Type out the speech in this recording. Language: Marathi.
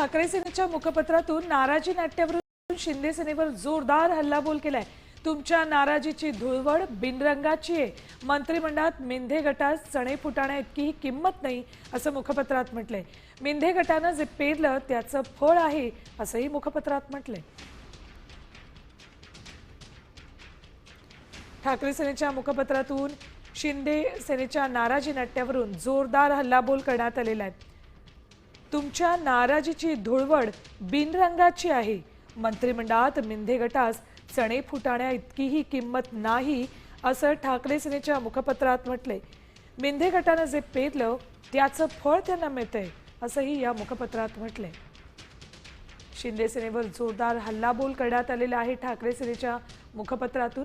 ठाकरे सेनेच्या मुखपत्रातून नाराजी नाट्यावरून शिंदे सेनेवर जोरदार हल्लाबोल केलाय. तुमच्या नाराजीची धुळवड बिनरंगाची आहे. मंत्रिमंडळात मिंधे गटास चणे फुटाण्या इतकीही किंमत नाही असं मुखपत्रात म्हटलंय. मिंधे गटानं जे पेरलं त्याचं फळ आहे असंही मुखपत्रात म्हटलंय. ठाकरे सेनेच्या मुखपत्रातून शिंदे सेनेच्या नाराजी नाट्यावरून जोरदार हल्लाबोल करण्यात आलेला आहे. तुमच्या नाराजीची धुळवड बिनरंगाची आहे. मंत्रिमंडळात मिंधे गटास चणे फुटाण्या इतकीही किंमत नाही असं ठाकरे सेनेच्या मुखपत्रात म्हटले मिंधे गटानं जे पेरलं त्याचं फळ त्यांना मिळतंय असंही या मुखपत्रात म्हटलंय. शिंदे सेनेवर जोरदार हल्लाबोल करण्यात आलेला आहे ठाकरे सेनेच्या मुखपत्रातून.